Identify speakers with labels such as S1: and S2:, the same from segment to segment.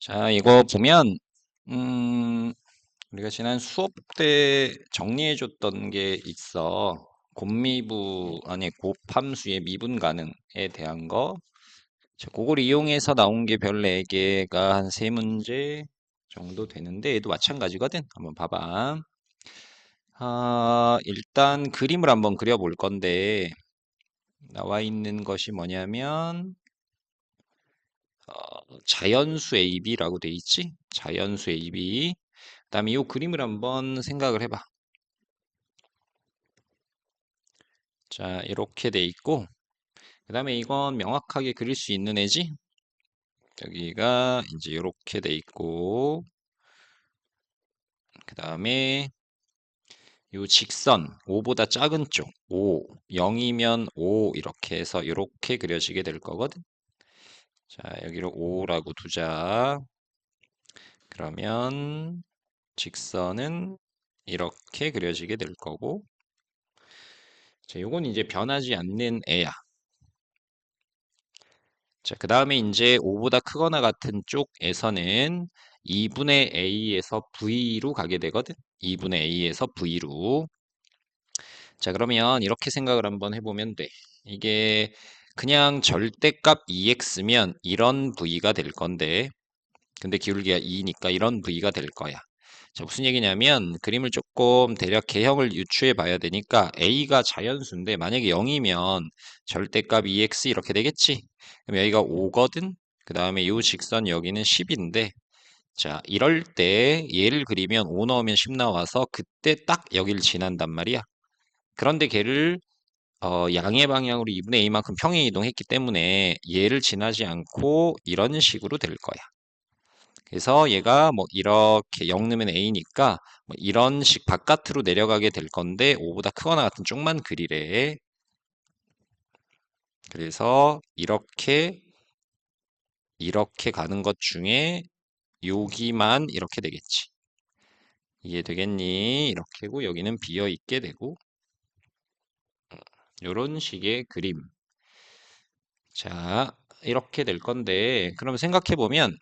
S1: 자, 이거 보면, 음, 우리가 지난 수업 때 정리해 줬던 게 있어. 곱미부, 아니, 곱함수의 미분 가능에 대한 거. 자, 그걸 이용해서 나온 게 별 4개가 한 3문제 정도 되는데, 얘도 마찬가지거든. 한번 봐봐. 아, 일단 그림을 한번 그려볼 건데, 나와 있는 것이 뭐냐면, 어, 자연수 AB라고 돼 있지? 자연수 AB. 그 다음에 이 그림을 한번 생각을 해봐. 자, 이렇게 돼 있고, 그 다음에 이건 명확하게 그릴 수 있는 애지? 여기가 이제 이렇게 돼 있고, 그 다음에 이 직선 5보다 작은 쪽 5, 0이면 5 이렇게 해서 이렇게 그려지게 될 거거든. 자, 여기를 5라고 두자. 그러면 직선은 이렇게 그려지게 될 거고 자, 요건 이제 변하지 않는 애야. 자, 그 다음에 이제 5보다 크거나 같은 쪽에서는 2분의 a에서 v로 가게 되거든. 2분의 a에서 v로. 자, 그러면 이렇게 생각을 한번 해보면 돼. 이게 그냥 절대값 2x면 이런 v가 될 건데 근데 기울기가 2니까 이런 v가 될 거야. 자, 무슨 얘기냐면 그림을 조금 대략 개형을 유추해 봐야 되니까 a가 자연수인데 만약에 0이면 절대값 2x 이렇게 되겠지. 그럼 여기가 5거든. 그 다음에 이 직선 여기는 10인데 자, 이럴 때 얘를 그리면 5 넣으면 10 나와서 그때 딱 여기를 지난단 말이야. 그런데 걔를 어, 양의 방향으로 2분의 a만큼 평행 이동했기 때문에 얘를 지나지 않고 이런 식으로 될 거야. 그래서 얘가 뭐 이렇게 0 넣으면 a니까 뭐 이런 식 바깥으로 내려가게 될 건데 5보다 크거나 같은 쪽만 그리래. 그래서 이렇게 이렇게 가는 것 중에 여기만 이렇게 되겠지. 이해되겠니? 이렇게고 여기는 비어 있게 되고 이런 식의 그림. 자, 이렇게 될 건데 그럼 생각해 보면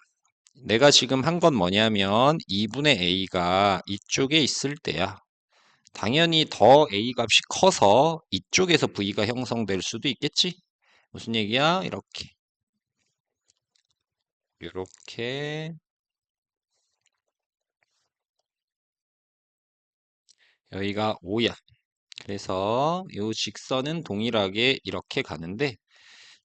S1: 내가 지금 한 건 뭐냐면 2분의 a가 이쪽에 있을 때야. 당연히 더 a 값이 커서 이쪽에서 v가 형성될 수도 있겠지? 무슨 얘기야? 이렇게. 이렇게. 여기가 5야. 그래서 이 직선은 동일하게 이렇게 가는데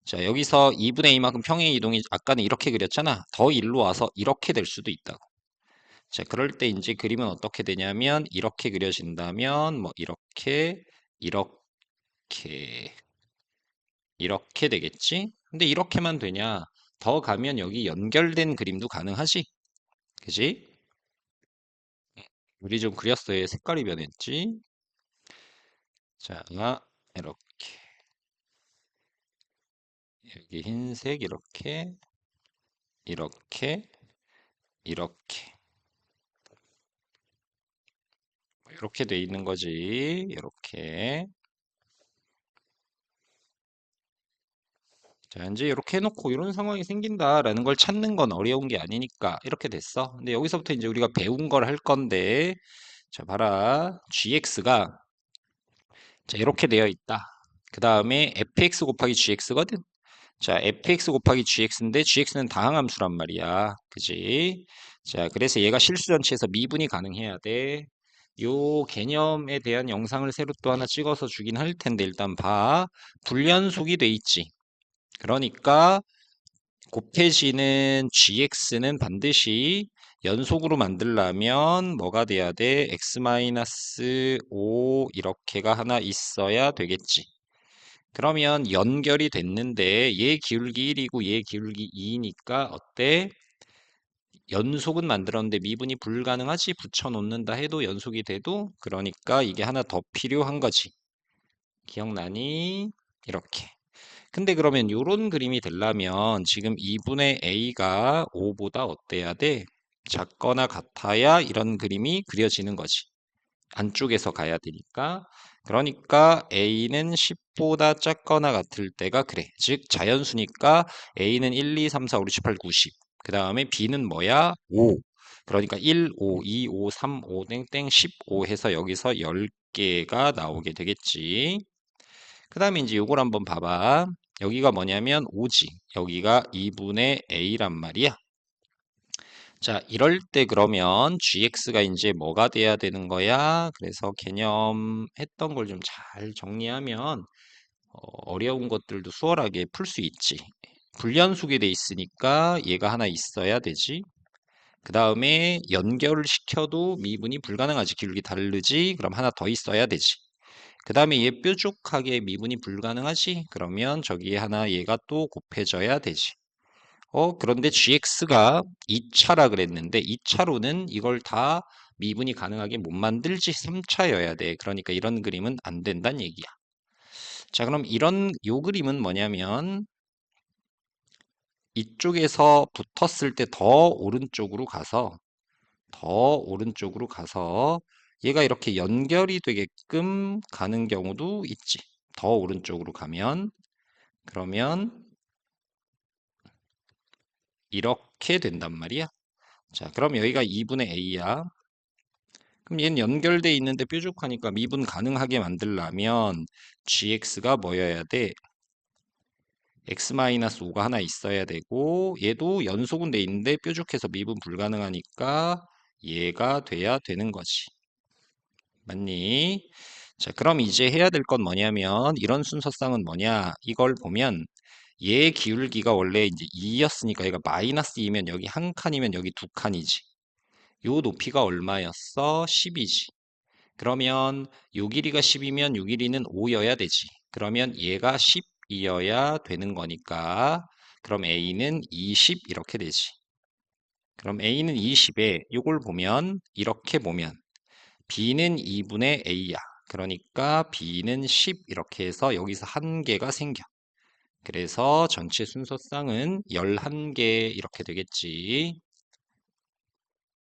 S1: 자, 여기서 2분의 2만큼 평행 이동이 아까는 이렇게 그렸잖아. 더 일로 와서 이렇게 될 수도 있다고. 자, 그럴 때 이제 그림은 어떻게 되냐면 이렇게 그려진다면 뭐 이렇게 이렇게 이렇게 되겠지? 근데 이렇게만 되냐? 더 가면 여기 연결된 그림도 가능하지? 그지? 우리 좀 그렸어요. 색깔이 변했지? 자, 이렇게 여기 흰색 이렇게 이렇게 이렇게 이렇게 돼 있는 거지. 이렇게 자, 이제 이렇게 해놓고 이런 상황이 생긴다라는 걸 찾는 건 어려운 게 아니니까 이렇게 됐어. 근데 여기서부터 이제 우리가 배운 걸 할 건데, 자, 봐라. gx가 자, 이렇게 되어 있다. 그 다음에 fx 곱하기 gx거든. 자, fx 곱하기 gx인데 gx는 다항함수란 말이야. 그지? 자, 그래서 얘가 실수 전체에서 미분이 가능해야 돼. 요 개념에 대한 영상을 새로 또 하나 찍어서 주긴 할 텐데 일단 봐. 불연속이 돼 있지. 그러니까 곱해지는 gx는 반드시 연속으로 만들려면 뭐가 돼야 돼? x-5 이렇게가 하나 있어야 되겠지. 그러면 연결이 됐는데 얘 기울기 1이고 얘 기울기 2니까 어때? 연속은 만들었는데 미분이 불가능하지 붙여놓는다 해도 연속이 돼도 그러니까 이게 하나 더 필요한 거지. 기억나니? 이렇게. 근데 그러면 이런 그림이 되려면 지금 2분의 a가 5보다 어때야 돼? 작거나 같아야 이런 그림이 그려지는 거지. 안쪽에서 가야 되니까. 그러니까 a는 10보다 작거나 같을 때가 그래. 즉 자연수니까 a는 1, 2, 3, 4, 5, 6, 7, 8, 90. 그 다음에 B는 뭐야? 5. 그러니까 1, 5, 2, 5, 3, 5, 땡땡 15 해서 여기서 10개가 나오게 되겠지. 그 다음에 이제 요걸 한번 봐봐. 여기가 뭐냐면 5지. 여기가 2분의 A란 말이야. 자, 이럴 때 그러면 gx가 이제 뭐가 돼야 되는 거야? 그래서 개념 했던 걸 좀 잘 정리하면 어, 어려운 것들도 수월하게 풀 수 있지. 불연속이 돼 있으니까 얘가 하나 있어야 되지. 그 다음에 연결을 시켜도 미분이 불가능하지. 기울기 다르지. 그럼 하나 더 있어야 되지. 그 다음에 얘 뾰족하게 미분이 불가능하지. 그러면 저기에 하나 얘가 또 곱해져야 되지. 어, 그런데 gx가 2차라 그랬는데 2차로는 이걸 다 미분이 가능하게 못 만들지 3차여야 돼. 그러니까 이런 그림은 안 된다는 얘기야. 자, 그럼 이런 요 그림은 뭐냐면 이쪽에서 붙었을 때 더 오른쪽으로 가서 더 오른쪽으로 가서 얘가 이렇게 연결이 되게끔 가는 경우도 있지. 더 오른쪽으로 가면 그러면 이렇게 된단 말이야. 자, 그럼 여기가 2분의 a야. 그럼 얘는 연결돼 있는데 뾰족하니까 미분 가능하게 만들려면 gx가 뭐여야 돼? x-5가 하나 있어야 되고 얘도 연속은 돼 있는데 뾰족해서 미분 불가능하니까 얘가 돼야 되는 거지. 맞니? 자, 그럼 이제 해야 될 건 뭐냐면 이런 순서쌍은 뭐냐? 이걸 보면 얘 기울기가 원래 이제 2였으니까 얘가 마이너스 2면 여기 한 칸이면 여기 두 칸이지. 요 높이가 얼마였어? 10이지. 그러면 요 길이가 10이면 요 길이는 5여야 되지. 그러면 얘가 10이어야 되는 거니까 그럼 A는 20 이렇게 되지. 그럼 A는 20에 요걸 보면 이렇게 보면 B는 2분의 A야. 그러니까 B는 10 이렇게 해서 여기서 한 개가 생겨. 그래서 전체 순서쌍은 11개 이렇게 되겠지.